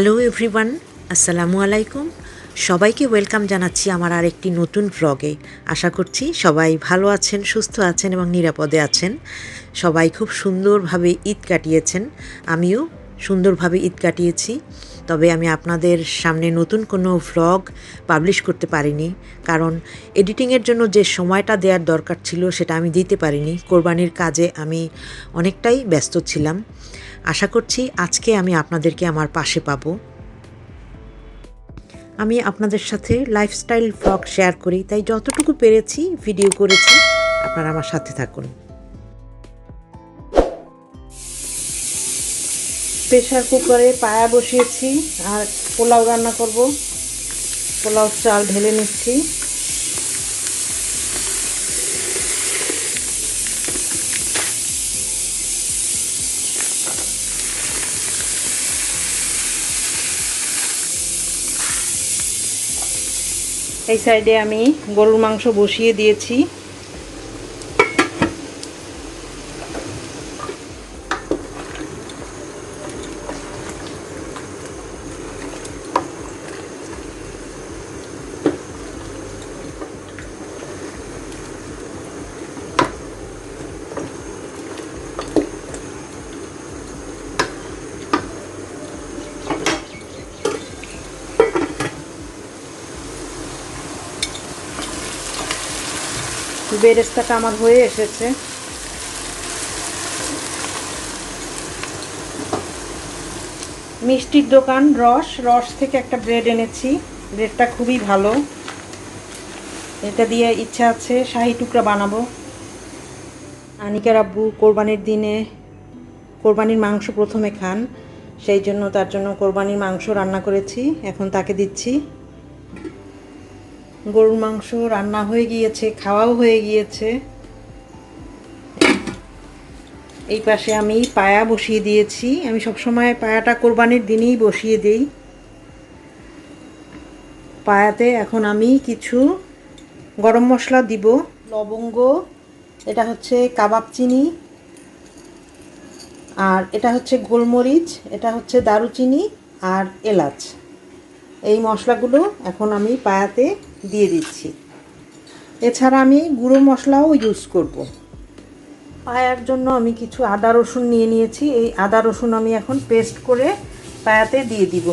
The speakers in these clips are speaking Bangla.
হ্যালো এভরিওয়ান আসসালামু আলাইকুম সবাইকে ওয়েলকাম জানাচ্ছি আমার আরেকটি নতুন ভ্লগে আশা করছি সবাই ভালো আছেন, সুস্থ আছেন এবং নিরাপদে আছেন। সবাই খুব সুন্দরভাবে ঈদ কাটিয়েছেন। আমিও সুন্দরভাবে ঈদ কাটিয়েছি। তবে আমি আপনাদের সামনে নতুন কোনো ভ্লগ পাবলিশ করতে পারিনি। কারণ এডিটিংয়ের জন্য যে সময়টা দেওয়ার দরকার ছিল সেটা আমি দিতে পারিনি। কোরবানির কাজে আমি অনেকটাই ব্যস্ত ছিলাম। আশা করছি আজকে আমি আপনাদেরকে আমার পাশে পাবো। আমি আপনাদের সাথে লাইফস্টাইল ভ্লগ শেয়ার করি, তাই যতটুকু পেরেছি ভিডিও করেছি, আপনারা আমার সাথে থাকুন। প্রেশার কুকারে পায়া বসিয়েছি, আর পোলাও রান্না করব। পোলাও চাল ঢেলে নিচ্ছি। এই সাইডে আমি গরুর মাংস বসিয়ে দিয়েছি। বেরেস্তাটা আমার হয়ে এসেছে। মিষ্টির দোকান, রস রস থেকে একটা ব্রেড এনেছি। ব্রেডটা খুবই ভালো। এটা দিয়ে ইচ্ছা আছে শাহি টুকরা বানাবো। আনিকার আব্বু কোরবানির দিনে কোরবানির মাংস প্রথমে খান, সেই জন্য তার জন্য কোরবানির মাংস রান্না করেছি, এখন তাকে দিচ্ছি। গরুর মাংস রান্না হয়ে গিয়েছে, খাওয়াও হয়ে গিয়েছে। এই পাশে আমি পায়া বসিয়ে দিয়েছি। আমি সবসময় পায়াটা কোরবানির দিনেই বসিয়ে দিই। পায়াতে এখন আমি কিছু গরম মশলা দিব। লবঙ্গ, এটা হচ্ছে কাবাব চিনি, আর এটা হচ্ছে গোলমরিচ, এটা হচ্ছে দারুচিনি আর এলাচ। এই মশলাগুলো এখন আমি পায়াতে দিয়ে দিচ্ছি। এছাড়া আমি গুঁড়ো মশলাও ইউজ করব। পায়ার জন্য আমি কিছু আদা রসুন নিয়ে নিয়েছি। এই আদা রসুন আমি এখন পেস্ট করে পায়াতে দিয়ে দিব।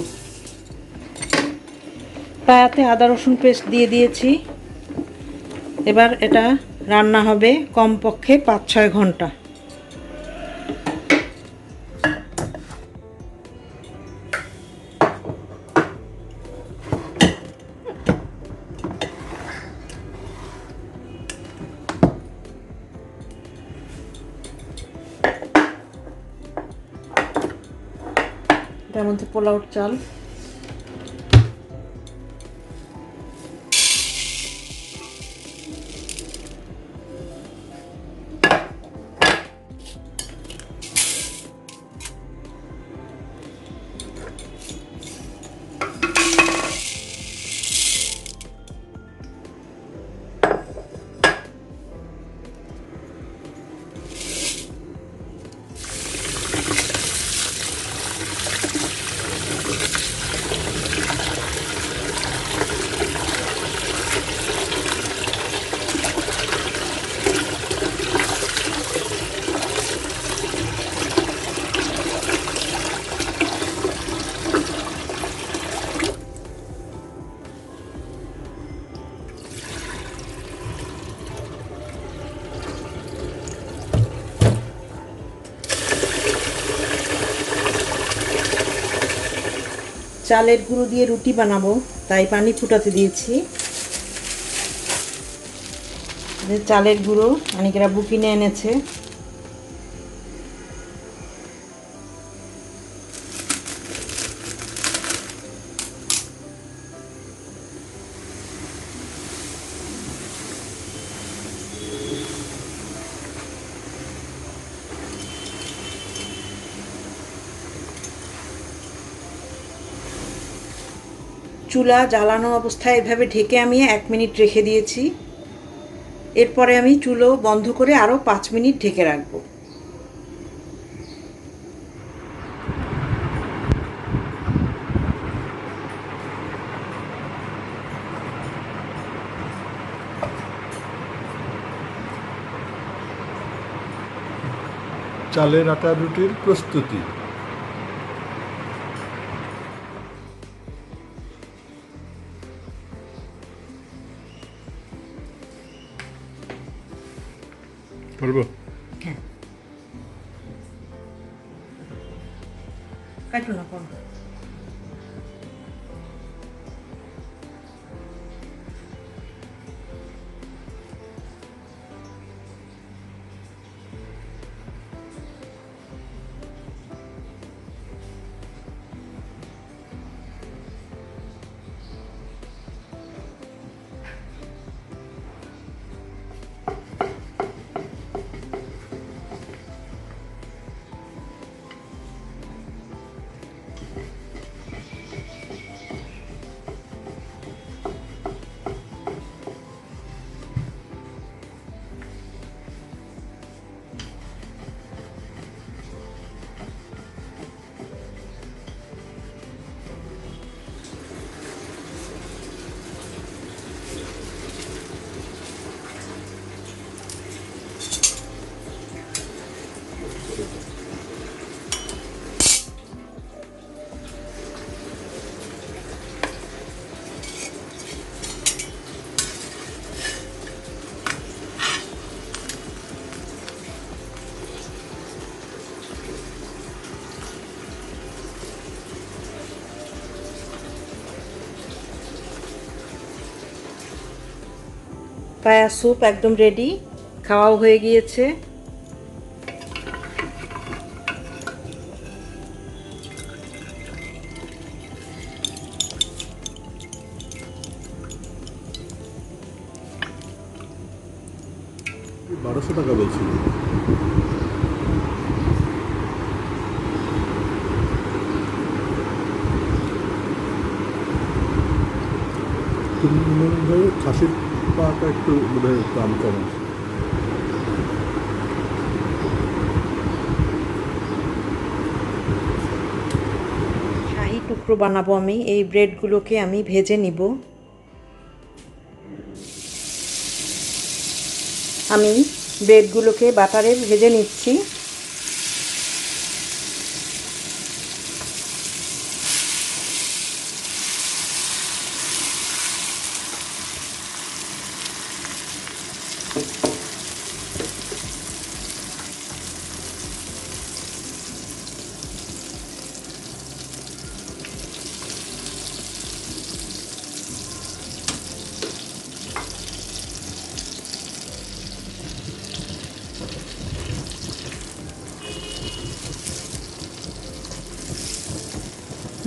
পায়াতে আদা রসুন পেস্ট দিয়ে দিয়েছি। এবার এটা রান্না হবে কমপক্ষে পাঁচ ছয় ঘণ্টা। এটার মধ্যে পোলাওর চাল। চালের গুঁড়ো দিয়ে রুটি বানাবো তাই পানি ফুটাতে দিয়েছি। চালের গুঁড়ো অনেকেরা বুকিনে এনেছে। চুলা জ্বালানো অবস্থায় এভাবে ঢেকে আমি এক মিনিট রেখে দিয়েছি। এরপরে আমি চুলো বন্ধ করে আরও পাঁচ মিনিট ঢেকে রাখব। চালের আটা রুটির প্রস্তুতি। পারব হ্যাঁ কাটু না কোন পায়া স্যুপ একদম রেডি খাওয়াও হয়ে গিয়েছে। বারোশো টাকা খাসির পাটা একটু বোধ দাম কম শাহি টুকরো বানাবো আমি। এই ব্রেডগুলোকে আমি ভেজে নিব। আমি ব্রেডগুলোকে বাটারে ভেজে নিচ্ছি।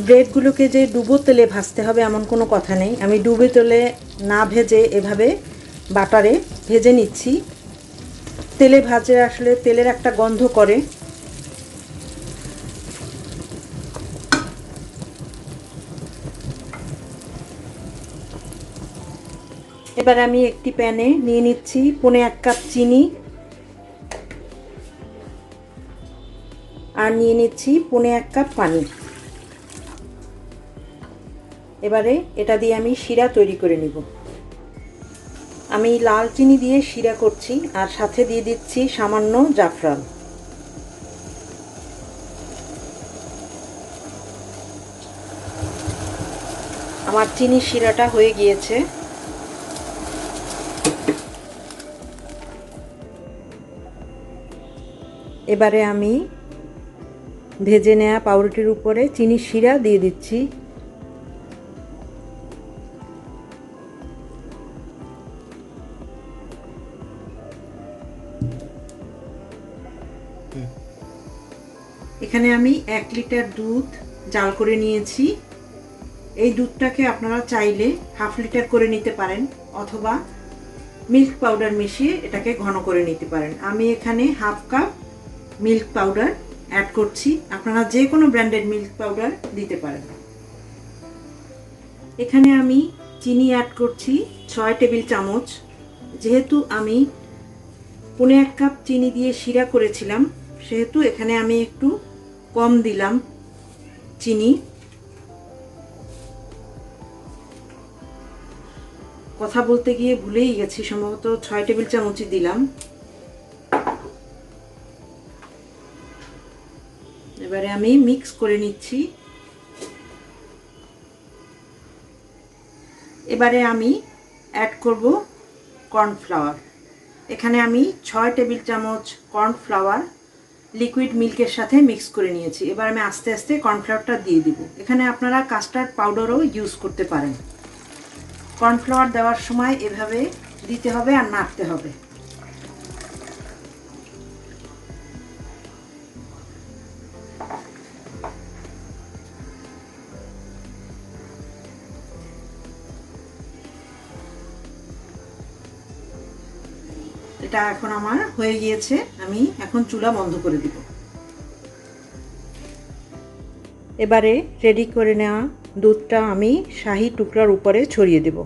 ব্রেডগুলোকে যে ডুবো তেলে ভাজতে হবে এমন কোনো কথা নেই। আমি ডুবে তেলে না ভেজে এভাবে বাটারে ভেজে নিচ্ছি। তেলে ভাজে আসলে তেলের একটা গন্ধ করে। এবার আমি একটি প্যানে নিয়ে নিচ্ছি পনে এক কাপ চিনি। আর নিয়ে নিচ্ছি পনে এক কাপ পানি। এবারে এটা দিয়ে আমি শিরা তৈরি করে নিব। আমি লাল চিনি দিয়ে শিরা করছি আর সাথে দিয়ে দিচ্ছি সামান্য জাফরান। আমার চিনি শিরাটা হয়ে গিয়েছে। এবারে আমি ভেজে নেওয়া পাউরুটির উপরে চিনি শিরা দিয়ে দিচ্ছি। এখানে আমি এক লিটার দুধ জাল করে নিয়েছি। এই দুধটাকে আপনারা চাইলে হাফ লিটার করে নিতে পারেন অথবা মিল্ক পাউডার মিশিয়ে এটাকে ঘন করে নিতে পারেন। আমি এখানে half cup milk powder add করছি। আপনারা যে কোনো ব্র্যান্ডের মিল্ক পাউডার দিতে পারেন। এখানে আমি চিনি অ্যাড করছি ছয় টেবিল চামচ। যেহেতু আমি পুনে এক কাপ চিনি দিয়ে শিরা করেছিলাম, সেহেতু এখানে আমি একটু কম দিলাম চিনি। কথা বলতে গিয়ে ভুলেই গেছি, সম্ভবত ছয় টেবিল চামচই দিলাম। এবারে আমি মিক্স করে নিচ্ছি। এবারে আমি অ্যাড করব কর্নফ্লাওয়ার এখানে আমি ছয় টেবিল চামচ কর্নফ্লাওয়ার লিকুইড মিল্কের সাথে মিক্স করে নিয়েছি। এবার আমি আস্তে আস্তে কর্নফ্লাওয়ারটা দিয়ে দিব। এখানে আপনারা কাস্টার্ড পাউডারও ইউজ করতে পারেন। কর্নফ্লাওয়ার দেওয়ার সময় এভাবে দিতে হবে আর নাড়তে হবে। এটা এখন আমার হয়ে গিয়েছে। আমি এখন চুলা বন্ধ করে দিব। এবারে রেডি করে নেওয়া দুধটা আমি শাহি টুকরার উপরে ছড়িয়ে দেব।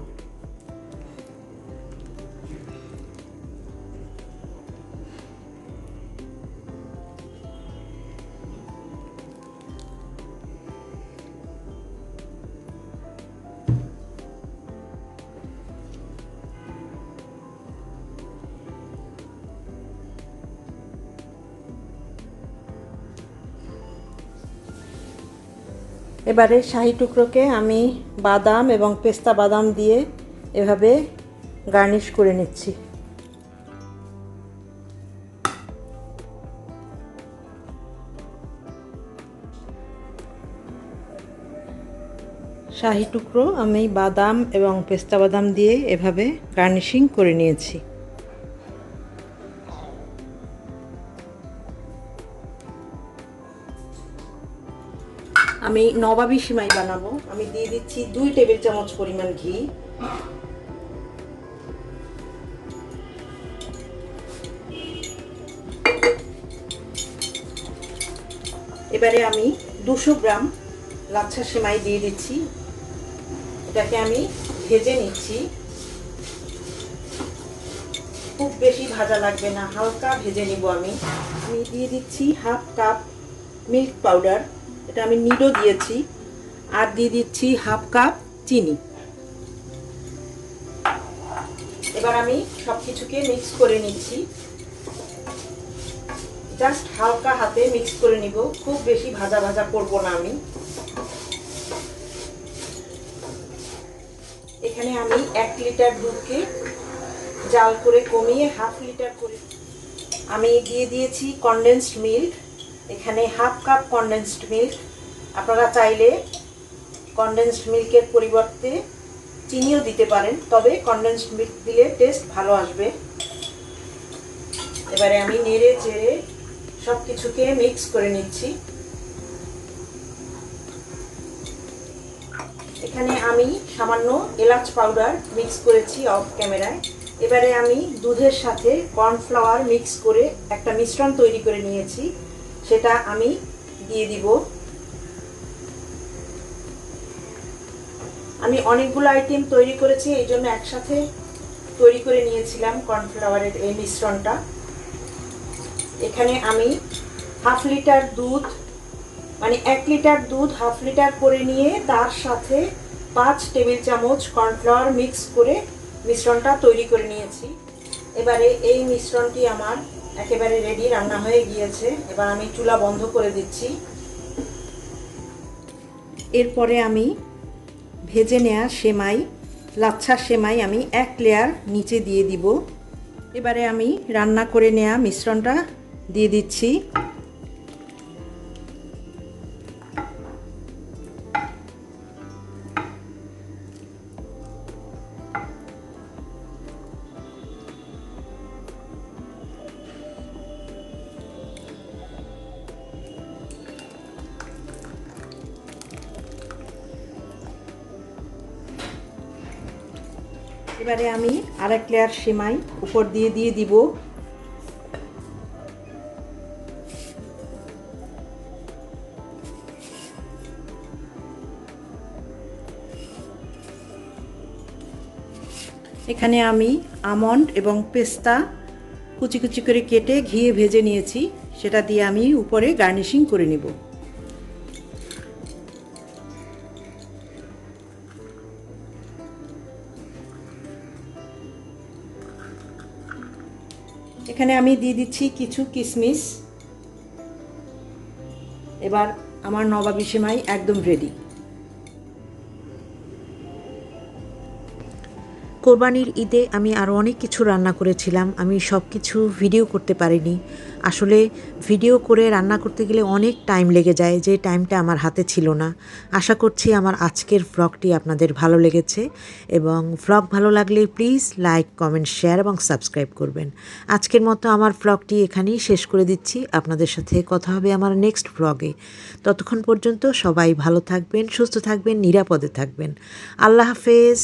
এবারে শাহি টুকরোকে আমি বাদাম এবং পেস্তা বাদাম দিয়ে এভাবে গার্নিশ করে নিচ্ছি। শাহি টুকরো আমি বাদাম এবং পেস্তা বাদাম দিয়ে এভাবে গার্নিশিং করে নিয়েছি। আমি নবাবী সিমাই বানাবো। আমি দিয়ে দিচ্ছি দুই টেবিল চামচ পরিমাণ ঘি। এবারে আমি দুশো গ্রাম লাচ্ছা সেমাই দিয়ে দিচ্ছি। এটাকে আমি ভেজে নিচ্ছি। খুব বেশি ভাজা লাগবে না, হালকা ভেজে নিব আমি। আমি দিয়ে দিচ্ছি হাফ কাপ মিল্ক পাউডার। এটা আমি নিডো দিয়েছি। আর দিয়ে দিচ্ছি হাফ কাপ চিনি। এবার আমি সব কিছুকে মিক্স করে নিচ্ছি। জাস্ট হালকা হাতে মিক্স করে নিব। খুব বেশি ভাজা ভাজা করব না আমি। এখানে আমি এক লিটার দুধকে জাল করে কমিয়ে হাফ লিটার করে আমি দিয়ে দিয়েছি কনডেন্সড মিল্ক এখানে হাফ কাপ কনডেন্সড মিল্ক আপনারা চাইলে কনডেন্সড মিল্কের পরিবর্তে চিনিও দিতে পারেন, তবে কনডেন্সড মিল্ক দিলে টেস্ট ভালো আসবে। এবারে আমি নেড়ে চেড়ে সব কিছুকে মিক্স করে নিচ্ছি। এখানে আমি সামান্য এলাচ পাউডার মিক্স করেছি অফ ক্যামেরায় এবারে আমি দুধের সাথে কর্নফ্লাওয়ার মিক্স করে একটা মিশ্রণ তৈরি করে নিয়েছি। সেটা আমি দিয়ে দিব। আমি অনেকগুলো আইটেম তৈরি করেছি, এই জন্য একসাথে তৈরি করে নিয়েছিলাম কর্নফ্লাওয়ারের এই মিশ্রণটা। এখানে আমি হাফ লিটার দুধ মানে এক লিটার দুধ হাফ লিটার করে নিয়ে তার সাথে পাঁচ টেবিল চামচ কর্নফ্লাওয়ার মিক্স করে মিশ্রণটা তৈরি করে নিয়েছি। এবারে এই মিশ্রণটি আমার একেবারে রেডি রান্না হয়ে গিয়েছে। এবার আমি চুলা বন্ধ করে দিচ্ছি। এরপরে আমি ভেজে নেয়া সেমাই, লাচ্ছা সেমাই আমি এক লেয়ার নিচে দিয়ে দিব। এবারে আমি রান্না করে নেয়া মিশ্রণটা দিয়ে দিচ্ছি। এবারে আমি আরেক লেয়ার সেমাই উপর দিয়ে দিয়ে দিব। এখানে আমি আমন্ড এবং পেস্তা কুচি কুচি করে কেটে ঘিয়ে ভেজে নিয়েছি। সেটা দিয়ে আমি উপরে গার্নিশিং করে নিব। এখানে আমি দিয়ে দিচ্ছি কিছু কিশমিশ এবার আমার নবাবি সেমাই একদম রেডি কোরবানির ঈদে আমি আরও অনেক কিছু রান্না করেছিলাম। আমি সব কিছু ভিডিও করতে পারিনি। আসলে ভিডিও করে রান্না করতে গেলে অনেক টাইম লেগে যায়, যে টাইমটা আমার হাতে ছিল না। আশা করছি আমার আজকের ভ্লগটি আপনাদের ভালো লেগেছে এবং ভ্লগ ভালো লাগলে প্লিজ লাইক কমেন্ট শেয়ার এবং সাবস্ক্রাইব করবেন। আজকের মতো আমার ভ্লগটি এখানেই শেষ করে দিচ্ছি। আপনাদের সাথে কথা হবে আমার নেক্সট ভ্লগে ততক্ষণ পর্যন্ত সবাই ভালো থাকবেন, সুস্থ থাকবেন, নিরাপদে থাকবেন। আল্লাহ হাফেজ।